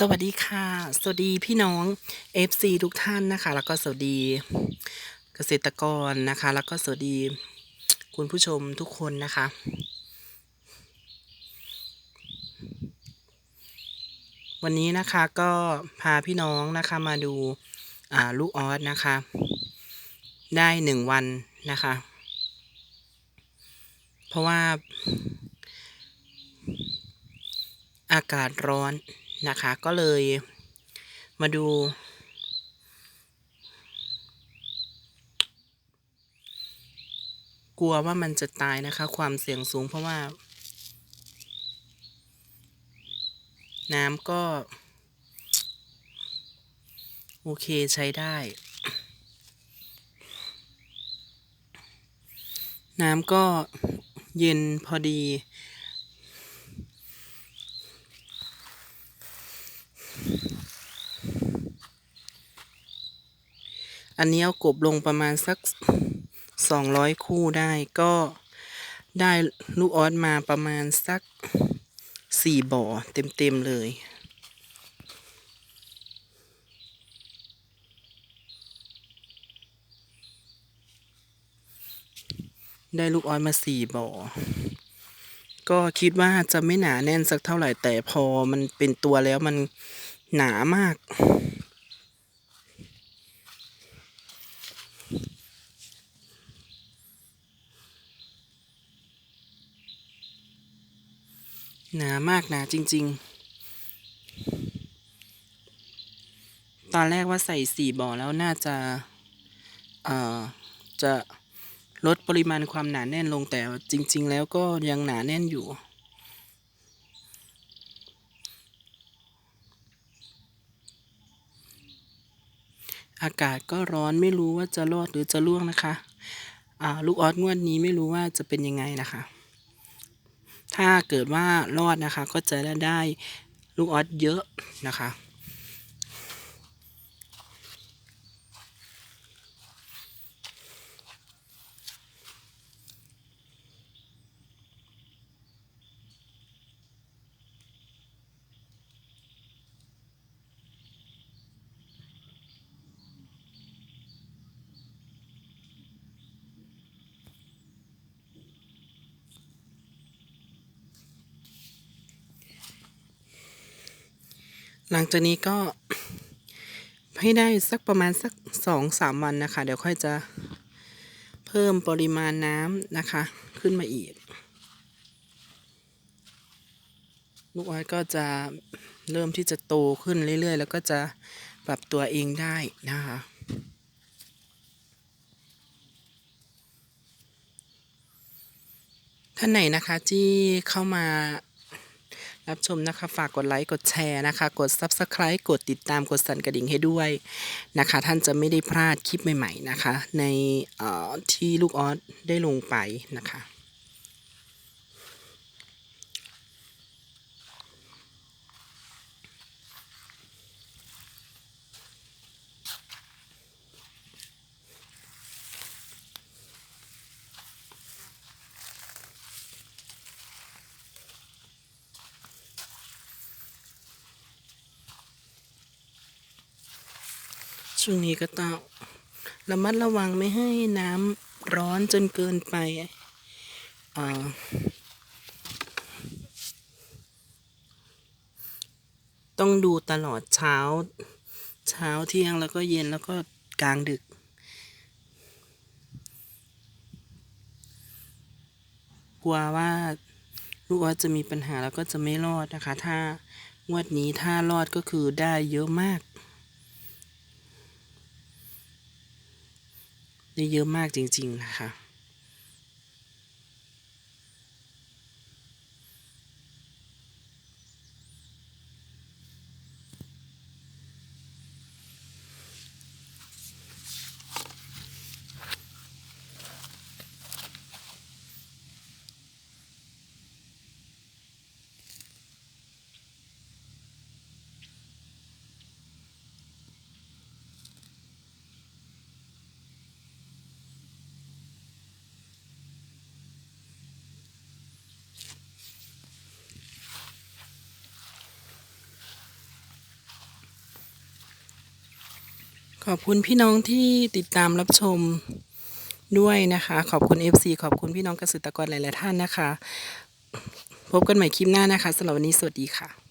สวัสดีค่ะ สวัสดีพี่น้อง FC ทุกท่านนะคะ แล้วก็สวัสดีเกษตรกรนะคะ แล้วก็สวัสดีคุณผู้ชมทุกคนนะคะ วันนี้นะคะก็พาพี่น้องนะคะมาดูาลูกออสนะคะ ได้หนึ่งวันนะคะ เพราะว่าอากาศร้อน นะคะ ก็เลยมาดู กลัวว่ามันจะตายนะคะ ความเสี่ยงสูงเพราะว่า น้ำก็ โอเคใช้ได้ น้ำก็เย็นพอดี อันนี้เอากบลงประมาณสักสองร้อยคู่ได้ก็ได้ลูกออสมาประมาณสักสี่บ่อเต็มๆเลยได้ลูกออสมาสี่บ่อ ก็คิดว่าจะไม่หนาแน่นสักเท่าไหร่แต่พอมันเป็นตัวแล้วมัน หนามาก หนามากหนาจริง ๆ ตอนแรกว่าใส่สี่บ่อแล้วน่าจะเอ่อจะลดปริมาณความหนาแน่นลงแต่จริง ๆ แล้วก็ยังหนาแน่นอยู่ อากาศก็ร้อนไม่รู้ว่าจะรอดหรือจะล่วงนะคะลูกออสงวดนี้ไม่รู้ว่าจะเป็นยังไงนะคะ ถ้าเกิดว่ารอดนะคะก็จะได้ลูกออสเยอะนะคะ หลังจากนี้ก็ให้ได้สักประมาณสักสองสามวันนะคะ เดี๋ยวค่อยจะเพิ่มปริมาณน้ำนะคะ ขึ้นมาอีก ลูกอ้อสก็จะเริ่มที่จะโตขึ้นเรื่อยๆ แล้วก็จะปรับตัวเองได้นะคะท่านไหนนะคะที่เข้ามา รับชมนะคะ ฝากกดไลค์กดแชร์นะคะ กด Subscribe กดติดตามกดสั่นกระดิ่งให้ด้วยนะคะ ท่านจะไม่ได้พลาดคลิปใหม่ ๆนะคะ ในที่ลูกออสได้ลงไปนะคะ ช่วงนี้ก็ต้องระมัดระวังไม่ให้น้ำร้อนจนเกินไปต้องดูตลอดเช้า เช้าเที่ยงแล้วก็เย็นแล้วก็กลางดึก กลัวว่าลูกออสจะมีปัญหาแล้วก็จะไม่รอดนะคะ ถ้างวดนี้ถ้ารอดก็คือได้เยอะมาก ได้เยอะมากจริงๆนะคะ ขอบคุณพี่น้องที่ติดตามรับชมด้วยนะคะ ขอบคุณ FC ขอบคุณพี่น้องเกษตรกรหลาย ๆ ท่านนะคะ พบกันใหม่คลิปหน้านะคะสำหรับวันนี้สวัสดีค่ะ